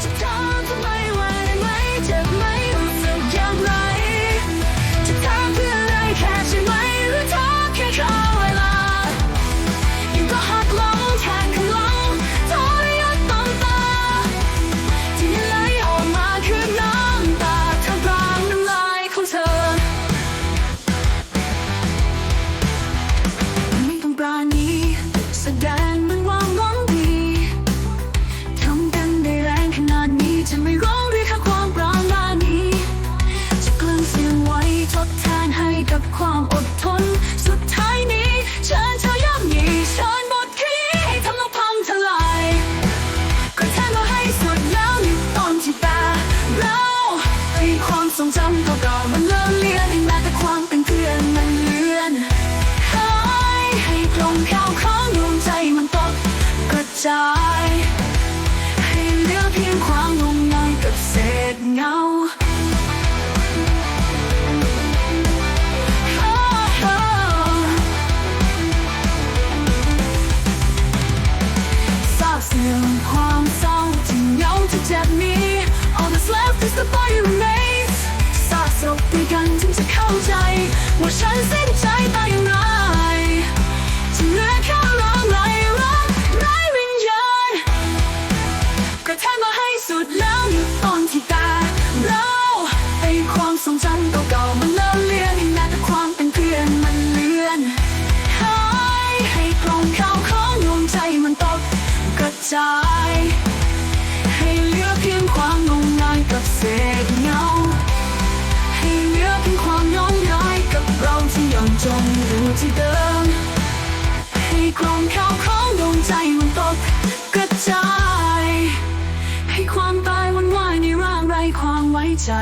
to die. ทรงจำเก่าๆมันเลื่อนเลือนให้มาแต่ความเป็นเพื่อนมันเลื่อนหายให้คลงข้าวของดวงใจมันตกกระจาย ให้เหลือเพียงความงงงายกับเศษเงาทราเสื่อความเศร้าที่เหงาที่เจ็บนี้ All that's left is the boy you made กระจให้เหลือเพียงความงมงายกับเศษเงา ให้เหลือเพียงความย้อนย้ายกับเราที่ยังจมอยู่ที่เดิม ให้กลองข่าวของดวงใจมันตกกระจาย ให้ความตายวันวายในร่างไร้ความไว้ใจ